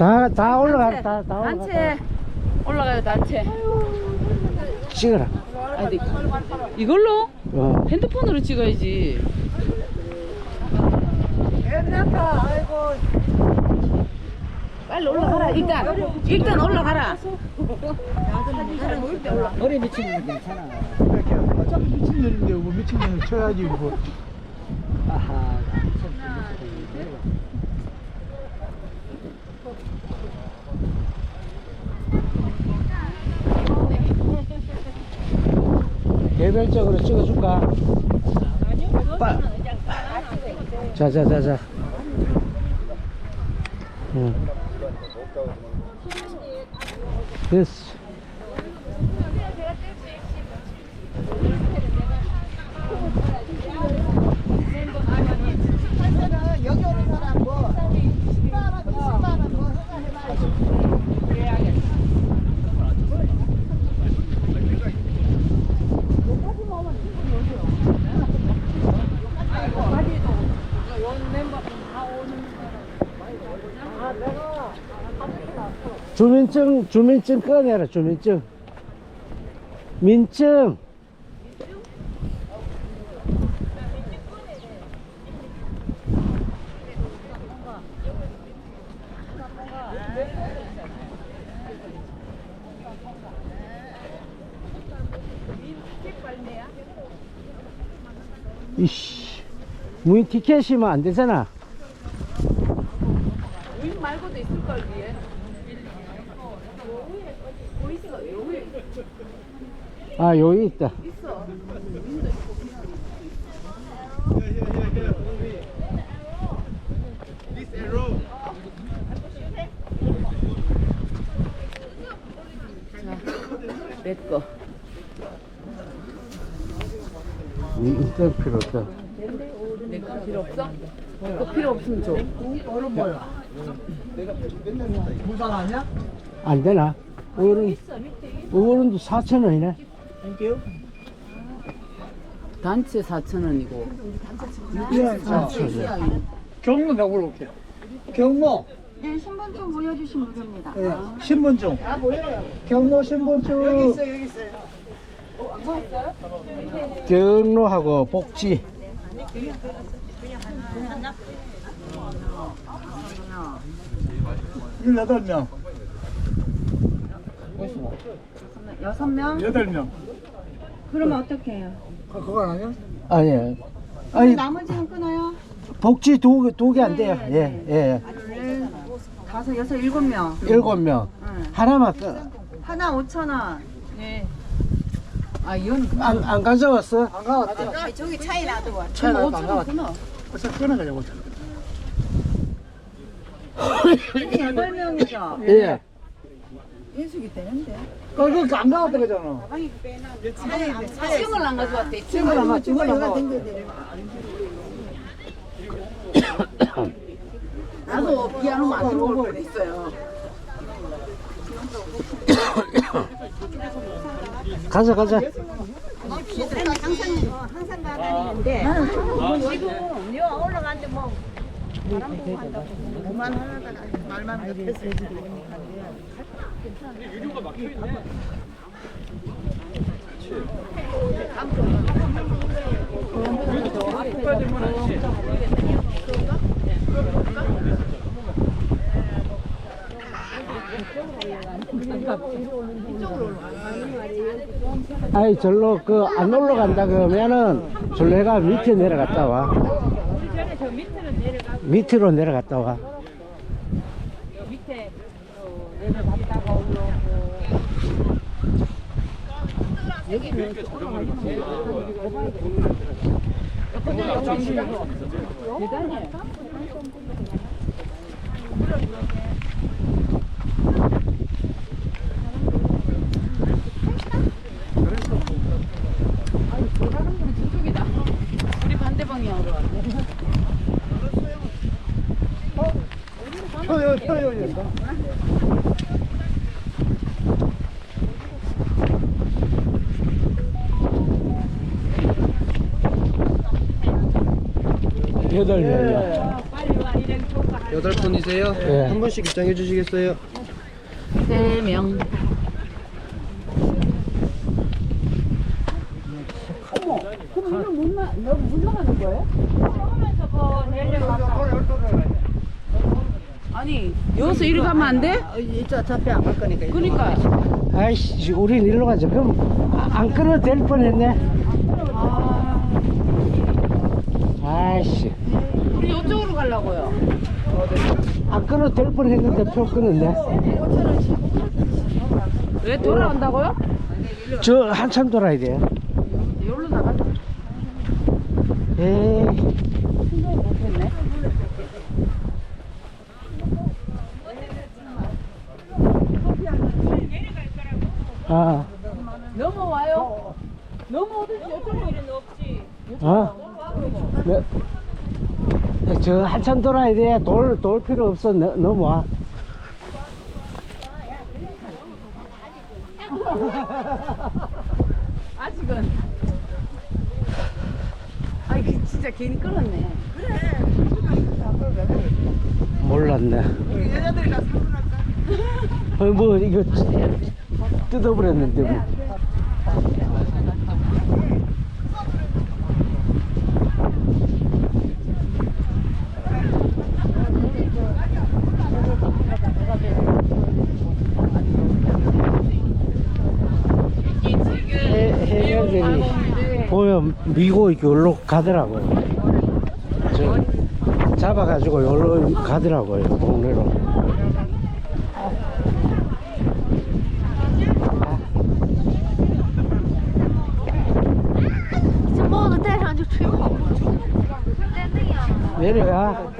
다, 다 올라가, 다, 다 올라가. 단체 올라가요 단체. 찍어라. 아니 이걸로 어. 핸드폰으로 찍어야지. 빨리 올라가라 일단 일단 올라가라. 머리 미치는 거 괜찮아. 이렇게 어차피 미친년인데 뭐 미친년을 쳐야지 뭐. 아하. 개별적으로 찍어줄까? 빠. 자, 자, 자, 자. 응. 됐어. 여기 오는 사람 뭐 10만원, 20만원 뭐 해가지고 주민증, 주민증 꺼내라, 주민증. 민증. 이씨, 무인 티켓이면 안 되잖아. 우인 말고도 있을 걸 위에. 아, 여기 있다. 내 거. 이 인턴 필요 없다. 내거 필요 없어? 그거 필요 없으면 줘. 부산 아니야? 안 되나? 어른, 어른도 4,000원이네. 땡큐. 단체 4천 원이고. 경로 내가 올게요. 경로. 네, 신분증 보여주시면 무료입니다. 예, 신분증. 경로 신분증. 여기 있어, 여기 있어요. 경로하고 복지. 열여덟 명. 여섯 명? 여덟 명. 그러면 어떻게 해요? 그- 그거 아니야? 아니, 아니, 나머지는 끊어요? 복지 두, 개- 두개안 돼요. 예, 예. 둘, 다섯, 여섯, 일곱 명. 일곱 명. 응. 하나만 끊, 하나 오천 원. 네. 아 이건 안, 안 가져왔어? 안 가왔다. 저기 차이 놔두고. 차에 천안 오천 원 가왔다. 끊어. 벌써 끊어가려고. 여덟 명이죠? 예. 인숙이 되는데. 그거 안 가왔다 그잖아. 층을 안 가져왔대. 친구 안 가, 친구 안 가. 나도 피아노 만들어 볼 뻔했어요. 가자, 가자. 항상 가다니는데. 지금 여 올라가는데 뭐. 한다고. 그만 하다가 말만. 아이, 절로 그 안 올라간다 그러면은 졸래가 밑에 내려갔다 와. 우리 전에 저 밑으로 내려가 밑으로 내려갔다 와. 밑에 어, 내려갔다가 올라오고. 대단해. 저쪽이다. 우리 반대 방향으로 왔네. 표요, 표요. 여덟 명이요. 할 여덟 분이세요? 예. 한 분씩 입장해 주시겠어요? 세 명. 아니 여기서 이리 가면 안 돼? 이자 잡혀 안갈 거니까. 그러니까 아이씨, 우린 일로 가자. 그럼 아, 안 끊어도 될 뻔했네. 아 이씨, 우리 이쪽으로 가려고요. 안 끊어도 될 뻔했는데 표 끊었네. 왜 돌아온다고요? 저 한참 돌아야 돼. 여기로 나가자. 에이. 못했네. 아, 넘어와요. 넘어오듯이 이쪽으로 일은 없지. 어? 네. 저 한참 돌아야 돼. 돌, 돌 필요 없어. 너, 넘어와. 아직은. 아이 그 진짜 괜히 끌었네. 몰랐네. 어, 뭐, 이거 뜯어버렸는데. 뭐. 해, 그래서 미고 이렇게 여기로 가더라고요. 저 잡아가지고 여기로 가더라고요, 동네로. 내려가.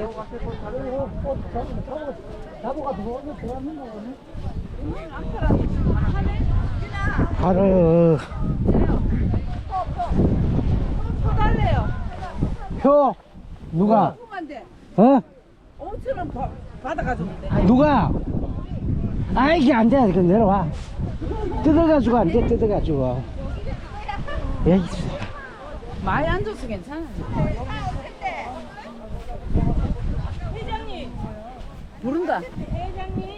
바로 표 누가? 어? 5천원 받아가지고 누가? 아 이게 안 돼. 그 내려와. 뜯어가지고 안 돼. 뜯어가지고. 에이. 많이 앉아서 괜찮아. 회장님, 부른다. 회장님.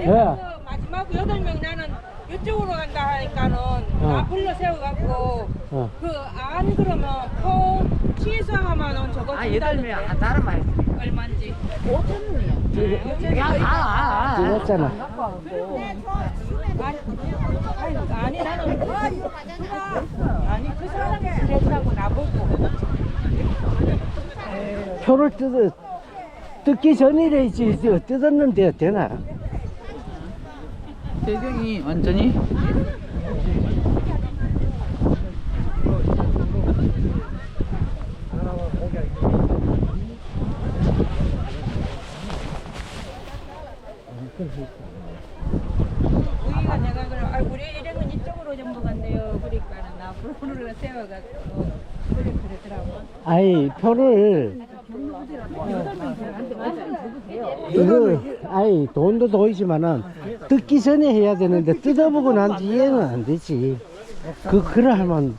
예. 그 마지막 여덟 명 나는 이쪽으로 간다 하니까는 나 불러 세워갖고 어. 그 안 그러면 코 취소하면 저거 아 여덟 명 아, 다른 말. 얼마인지. 5천 원이야. 야, 아, 아, 아. 뜯었잖아. 아니, 아니 나는 누가 아니 그 사람이 그랬다고 나보고 표를 뜯어 뜯기 전이래지 뜯었는데 되나? 배경이 완전히 우리가 내가 그래 아 우리 일행은 이쪽으로 전부 간대요. 그러니까는 나 불러 세워갖고 그래 그러더라고. 아이 표를 이거 아이 돈도 돈이지만은 뜯기 전에 해야 되는데 뜯어보고 난 뒤에는 안 되지. 그 그래 하면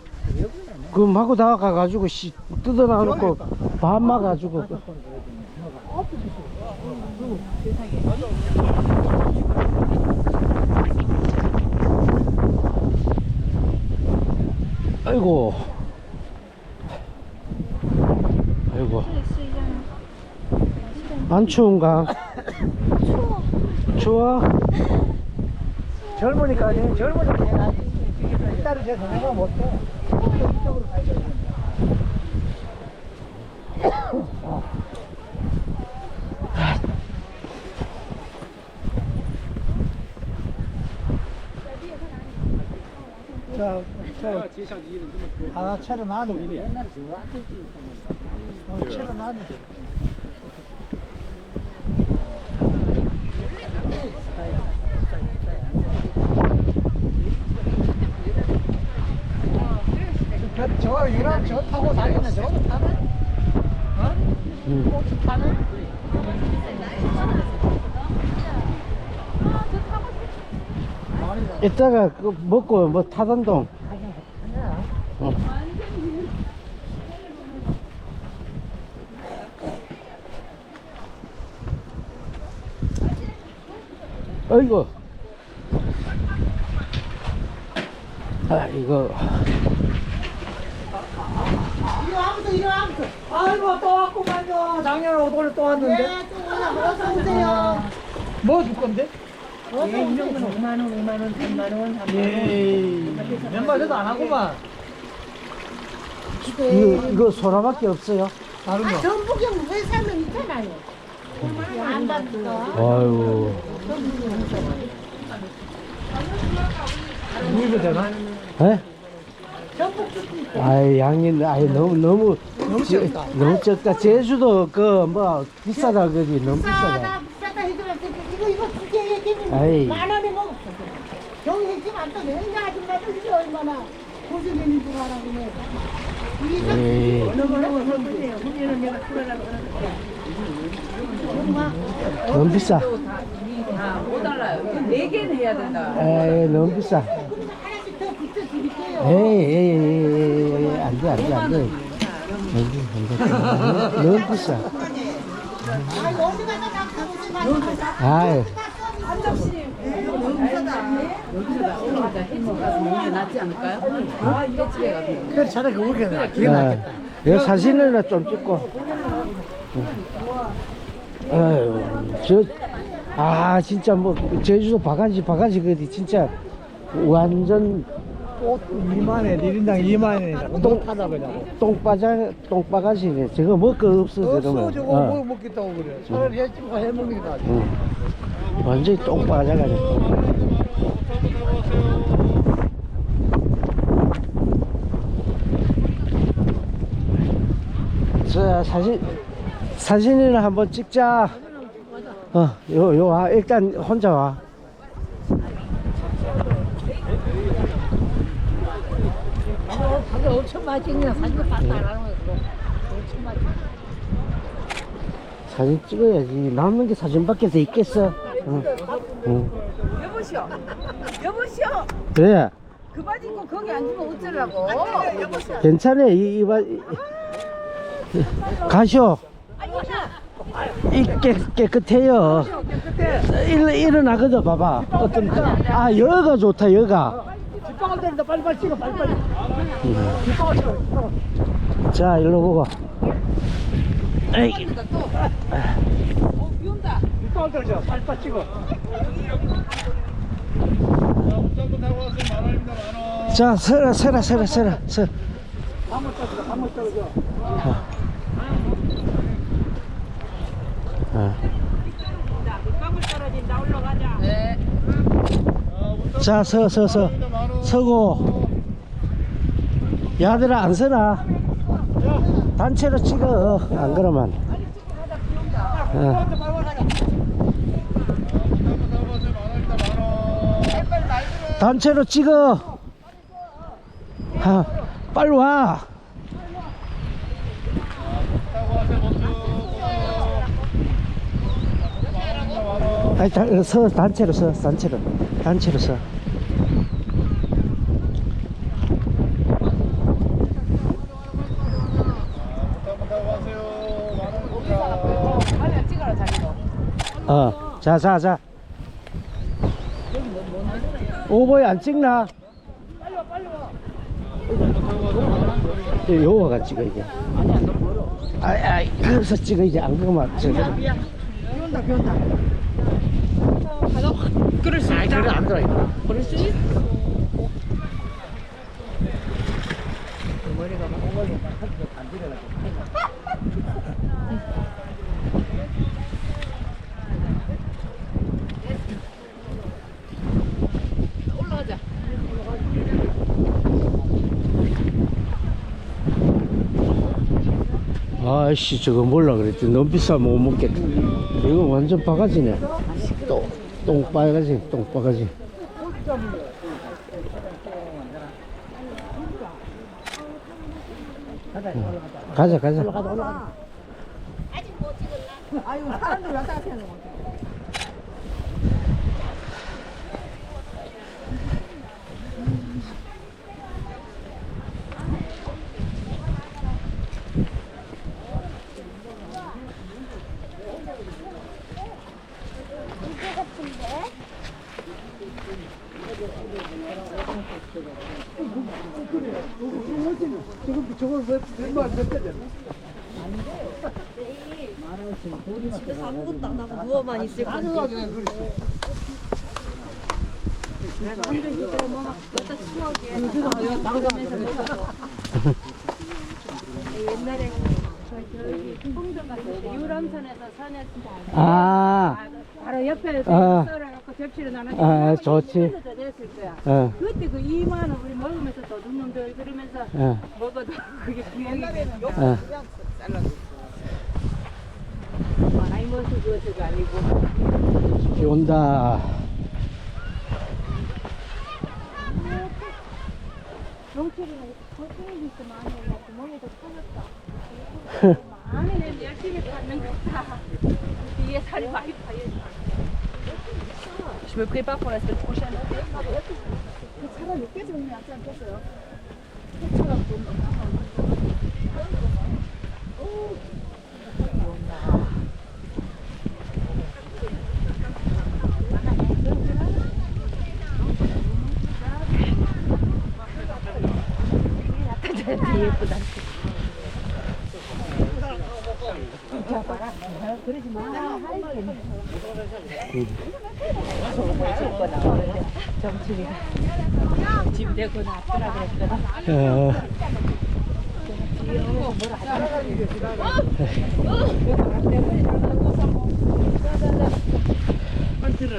그 마구 다가 가지고 씨 뜯어 놔놓고 반마 가지고. 아이고. 아이고. 안 추운가? 추워? 젊으니까 아니 젊으니까 내가 딸을 제가 내가 못해. 이쪽으로 가야 돼. 저, 저, 아, 채로 놔둬. 어, 채로 놔둬. 저, 저 유람 저 타고 다니는 저도 타네? 어? 응. 호주 타네? 이따가 그 먹고 뭐 타던동 어. 아이고 아 이거 아이고 또 왔구만요. 작년에 오늘 또 왔는데. 어서 오세요. 뭐 줄 건데? 예, 5만 원, 5만 원, 3만 원, 3만 예. 몇 마디도 안 하구만. 이거, 이거 소라밖에 없어요. 다른 거. 전복형 왜 사면 있잖아요. 안 받어. 아유. 구입이 되나? 에? 아이, 양이, 아이, 너무, 너무, 너무 제- 적다. 너무 적다. 제주도 그, 뭐, 비싸다, 그지? 너무 비싸다. 비싸다, 비싸다 이거 이거 두개. 얘기면 만 원에 먹었어. 여기 했지만 안 떠네. 이 아줌마도 이게 얼마나 고생했는 줄 알아 그네. 에이. 너무 비싸. 못 달라요. 네 개는 해야 된다. 에이, 너무 비싸. 에이, 에이, 안 돼, 안 돼, 안 돼. 안 돼, 안 돼. 너무 비싸. 아? 아, 가서. 그래 차라리 그렇게 나. 기가 어, 막혔다. 여 사진이나 좀 찍고. 아유, 저, 아, 진짜 뭐, 제주도 바가지, 바가지, 그디 진짜 완전 꽃 2만 원, 1인당 2만 원이라고. 못하다 그냥. 똥바자, 똥바가지네. 저거 먹을 거 없어, 없어 그러면. 저거 어. 뭐 먹겠다고 그래. 차라리 해주고 해먹는 게 낫지. 응. 완전히 똥바자가 됐다. 자, 사진, 사진이나 한번 찍자. 어, 요, 요, 와. 일단 혼자 와. 엄청 맛있냐 사진 봤다 안 하는 거 엄청. 사진 찍어야지. 남는 게 사진밖에 더 있겠어. 응. 응. 여보시오. 여보시오. 그래. 그 바지 입고 거기 앉으면 어쩌라고. 괜찮아. 이, 이, 바- 이, 가쇼. 이 깨, 깨끗해요. 일, 일어나거든, 봐봐. 어떤, 아, 여가 좋다, 여가. 뒷방울 때린다 빨리 빨리 찍어 빨리 빨리. 자, 일로 보고. 에이, 뒷방울 때리자 빨리 빨리 찍어. 자, 서라, 서라, 서라, 서라, 서. 어. 네. 자, 서, 서, 서. 서고. 야들아, 안 서라. 단체로 찍어. 안 그러면. 어. 단체로 찍어. 아, 빨리 와. 아니, 단, 서, 단체로 서, 단체로. 단체로 서. 빨리 찍어라 자기도. 어, 자, 자, 자. 오보이 안 찍나? 빨리 와, 빨리 와. 요거가 찍어, 이게. 안. 아이, 아이, 여기서 찍어, 이제 안 그러면. 저, 그럴 수 있다. 그래, 안 들어. 그럴 수 있. 올라가자. 아이씨, 저거 몰라 그랬지. 너무 비싸면 못 먹겠다. 이거 완전 바가지네. 똥, 똥바가지, 똥바가지. 가자, 가자. 아유 사람들 왔다 갔다 하는 거. 옛날에 저기 풍등 갔을 때 유람선에서 산에 아, 바로 옆에 아. 썰어갖고 접시를 나눠 아, 좋지. 됐을 거야. 어, 그때 그 2만 원 우리 먹으면서 도둑놈들 그러면서 어, 먹어도 그게 구형이 돼. 어. 많이 먹어서 그것도 아니고. 비 온다. 많이 파여. Je me prépare pour la semaine prochaine. 놨더라 그랬거든. 어, 비다.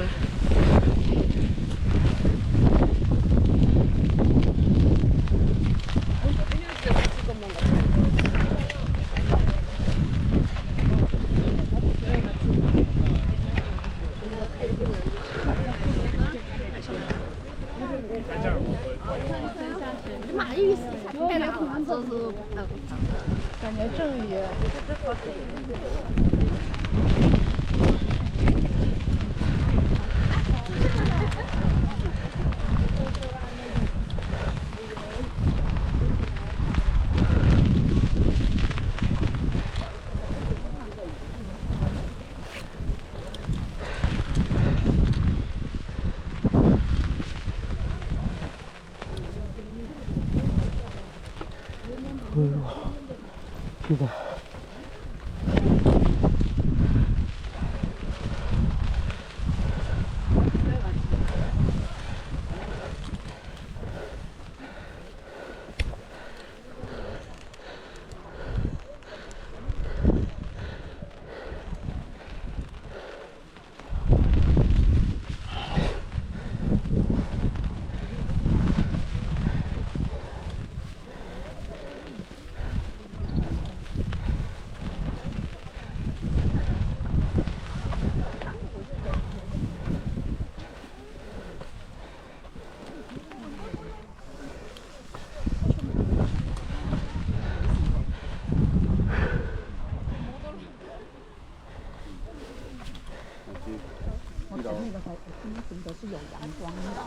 有阳光的。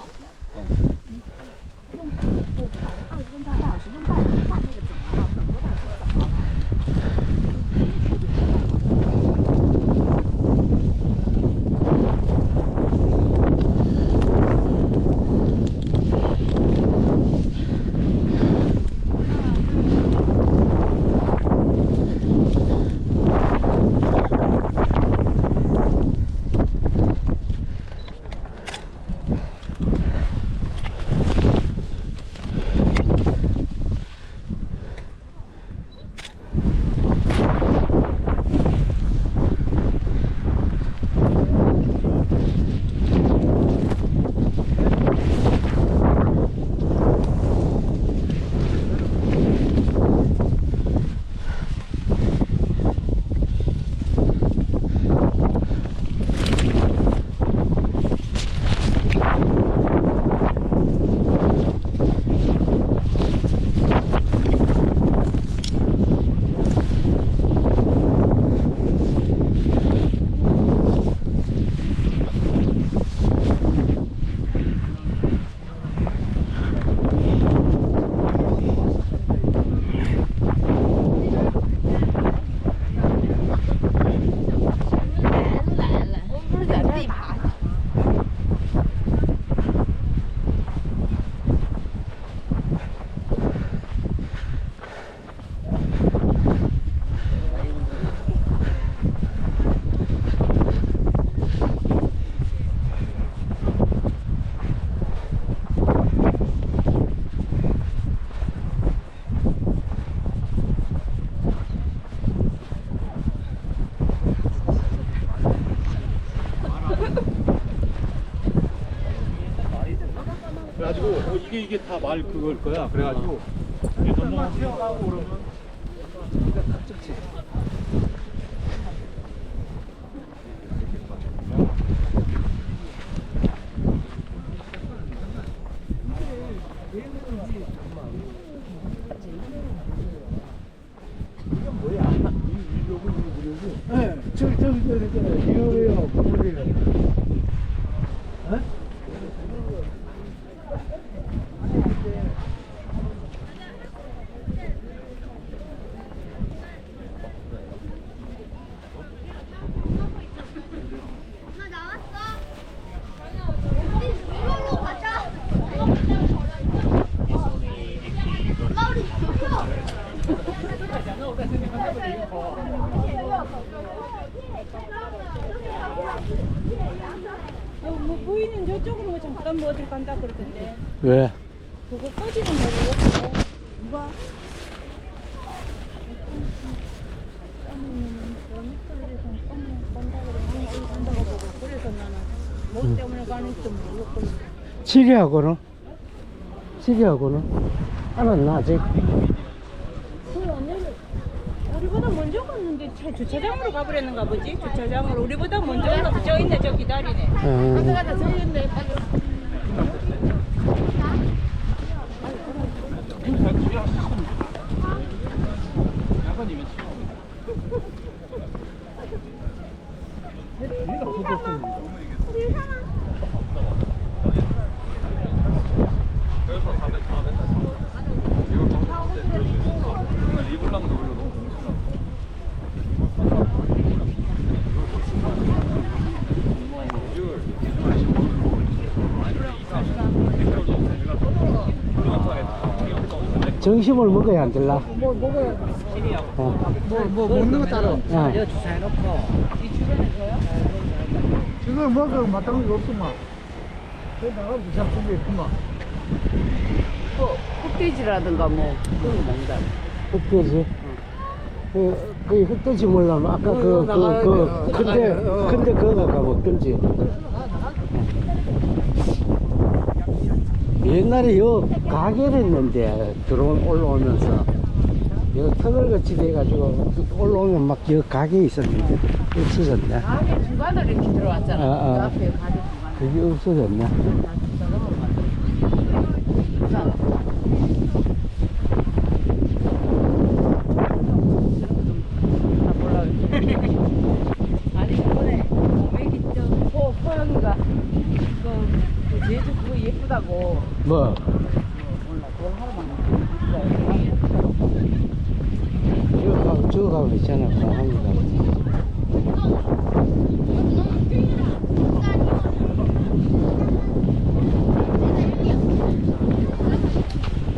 이게 이게 다 말 그걸 거야. 그래가지고 이게 너무 튀어나오고 그러면 네, 저기 저기 저기 저기 이거요 물이요. 뭐 보이는 저쪽으로 뭐 잠깐 뭐 어딜 간다 그러던데. 왜? 누가? 그래서 나는 뭐 때문에 가는지 모르겠고. 치리하고는? 치리하고는? 알았나 아직? 그 언니는 우리보다 먼저 차 주차장으로 가버렸는가 보지? 주차장으로 우리보다 먼저 가서 저 있네 저 기다리네. 음. 가자 저 있네. 빨리. 점심을 먹어야 안 될라? 뭐 먹어야 어. 뭐 먹는 거 따로. 어. 지금 먹어 마땅한 게 없구만. 그 나가면 잡수게 있구만. 뭐 흑돼지라든가 뭐 그런 거 먹는다. 흑돼지? 그, 그 흑돼지 몰라면 아까 그, 그, 그, 근데, 근데 그거 가 먹던지. 옛날에 요 가게를 했는데 들어온 올라오면서 요 터널 같이 돼가지고 올라오면 막 여 가게 있었는데 없어졌네. 가게 중간으로 이렇게 들어왔잖아. 아, 아. 그 앞에 가게 중간. 그게 없어졌네. 아니 이번에 외기 저 호, 호영이가 그, 그 제주 그거 예쁘다고 뭐, 몰라 그걸 하러 가고 저거 가고 있잖아. 한국가.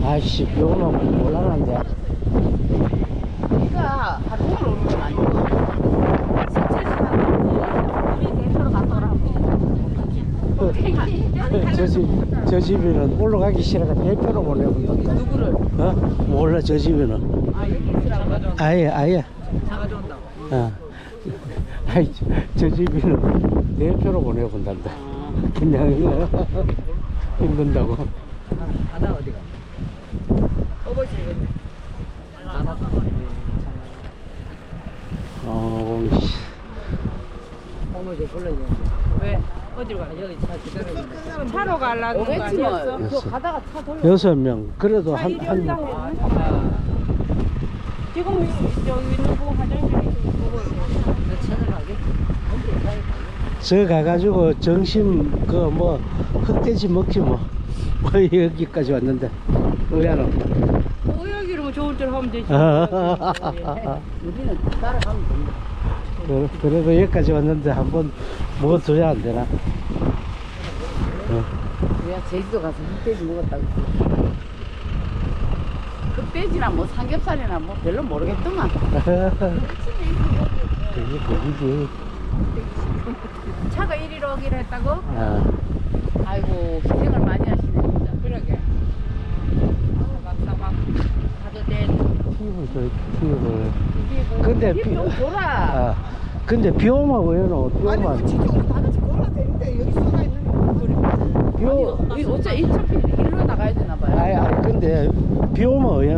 아이씨, 병원 몰라는데. 네가 하루 종일 오는 건 아니고 우리 대표로 갔더라고 저 집, 저 집에는 올라가기 싫어가 대표로 보내본다. 누구를? 어? 몰라, 저 집에는. 아 여기 있으라고 아예, 아예. 온다. 어. 아이, 저, 저 집에는 대표로 보내본단다. 그냥 힘든다고. 바다 어디가? 어버지 이건데. 어, 씨. 어머니 불러야 돼. 왜? 어디로 가? 여기 차 기다리는데. 차로 가려는 거 오겠지 뭐 아니었어? 그거 됐어. 가다가 차 돌려 여섯 명. 그래도 한, 이리 한, 온다고 지금 여기 누구 화장실에 보고 채널하게. 저 가가지고 점심, 그 뭐, 흑돼지 먹지 뭐. 뭐, 여기까지 왔는데. 오야기로 뭐 좋을 대로 하면 되지. 우리는 따라가면 된다 그래- 그래도 여기까지 왔는데 한번 먹어줘야 안 되나? 내가 제주도 가서 흑돼지 먹었다고 흑돼지나 뭐 삼겹살이나 뭐 별로 모르겠더만 그게 거기지. 차가 이리로 오기로 했다고? 아, 아이고 희생을 많이 하시네 진짜 그러게. 막사막 가도 돼. 팁을 줘, 팁을. 근데 힘 비- 좀 줘라 아, 근데 비 오면 왜요? 비 아니 뭐 오면 우리 다 같이 걸어도 되는데 여기 서가 있는 거비 오. 아니, 어차피 어차피 일로 나가야 되나 봐요. 아니 아니 근데 비 오면 왜요?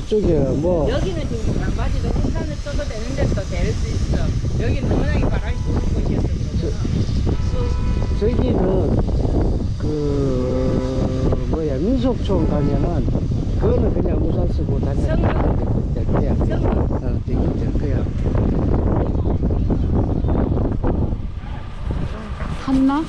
저쪽에 뭐. 여기는 지금 반바지도 우산을 써도 되는데 또 될 수 있어. 여기는 워낙에 바람이 부는 곳이어서 저, 저기는 그 뭐야 민속촌 가면은 그거는 그냥 우산 쓰고 다녀야 되겠다 어, 그야. 탔나?